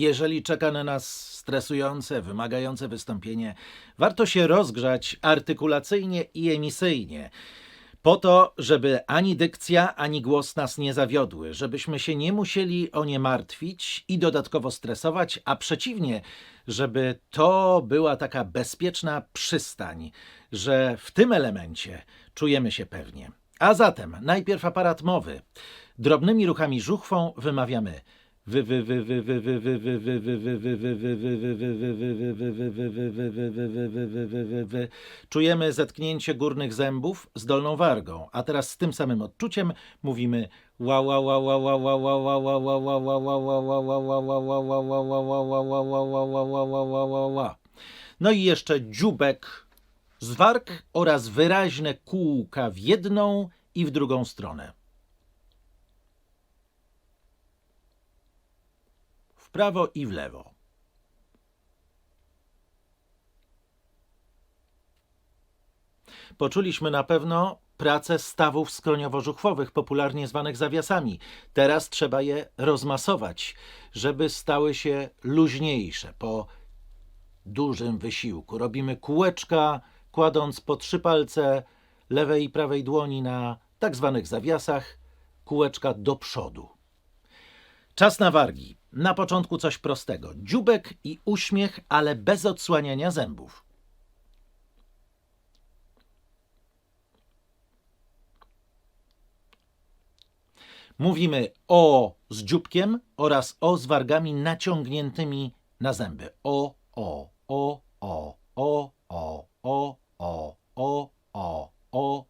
Jeżeli czeka na nas stresujące, wymagające wystąpienie, warto się rozgrzać artykulacyjnie i emisyjnie. Po to, żeby ani dykcja, ani głos nas nie zawiodły, żebyśmy się nie musieli o nie martwić i dodatkowo stresować, a przeciwnie, żeby to była taka bezpieczna przystań, że w tym elemencie czujemy się pewnie. A zatem najpierw aparat mowy. Drobnymi ruchami żuchwą wymawiamy wy wy wy wy wy wy wy wy wy wy wy wy wy wy wy wy wy wy. Czujemy zetknięcie górnych zębów z dolną wargą, a teraz z tym samym odczuciem mówimy ła ła ła ła ła. No i jeszcze dziubek z warg oraz wyraźne kółka w jedną i w drugą stronę. W prawo i w lewo. Poczuliśmy na pewno pracę stawów skroniowo-żuchwowych, popularnie zwanych zawiasami. Teraz trzeba je rozmasować, żeby stały się luźniejsze po dużym wysiłku. Robimy kółeczka, kładąc po trzy palce lewej i prawej dłoni na tak zwanych zawiasach, kółeczka do przodu. Czas na wargi. Na początku coś prostego. Dziubek i uśmiech, ale bez odsłaniania zębów. Mówimy o z dzióbkiem oraz o z wargami naciągniętymi na zęby. O, o, o, o, o, o, o, o, o, o, o.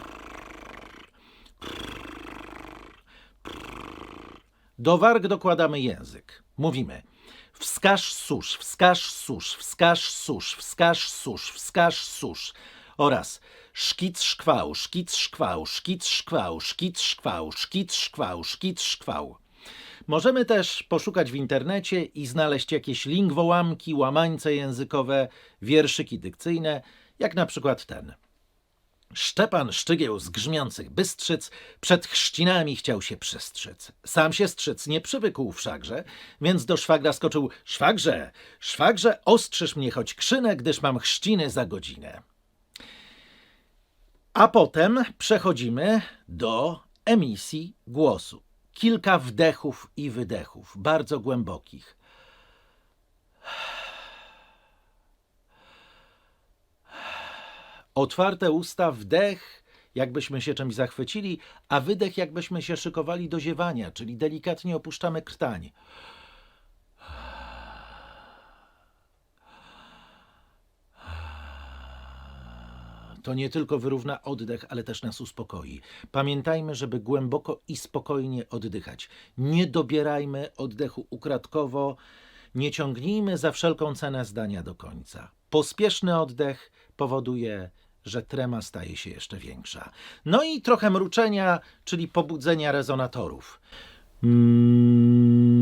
Do warg dokładamy język. Mówimy wskaż susz, wskaż susz, wskaż susz, wskaż susz, wskaż susz oraz szkic szkwał, szkic szkwał, szkic szkwał, szkic szkwał, szkic szkwał, szkic szkwał. Możemy też poszukać w internecie i znaleźć jakieś lingwołamki, łamańce językowe, wierszyki dykcyjne, jak na przykład ten. Szczepan Szczygieł z grzmiących Bystrzyc przed chrzcinami chciał się przystrzec. Sam się strzyc nie przywykł wszakże, więc do szwagra skoczył Szwagrze, szwagrze, ostrzyż mnie choć krzynę, gdyż mam chrzciny za godzinę. A potem przechodzimy do emisji głosu. Kilka wdechów i wydechów, bardzo głębokich. Otwarte usta, wdech, jakbyśmy się czymś zachwycili, a wydech, jakbyśmy się szykowali do ziewania, czyli delikatnie opuszczamy krtań. To nie tylko wyrówna oddech, ale też nas uspokoi. Pamiętajmy, żeby głęboko i spokojnie oddychać. Nie dobierajmy oddechu ukradkowo, nie ciągnijmy za wszelką cenę zdania do końca. Pospieszny oddech powoduje, że trema staje się jeszcze większa. No i trochę mruczenia, czyli pobudzenia rezonatorów. Mm.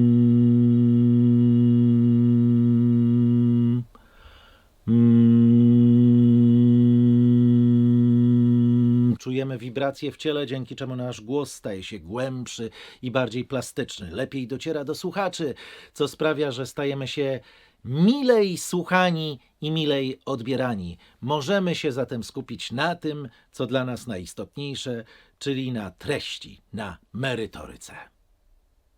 Czujemy wibracje w ciele, dzięki czemu nasz głos staje się głębszy i bardziej plastyczny. Lepiej dociera do słuchaczy, co sprawia, że stajemy się milej słuchani i milej odbierani. Możemy się zatem skupić na tym, co dla nas najistotniejsze, czyli na treści, na merytoryce.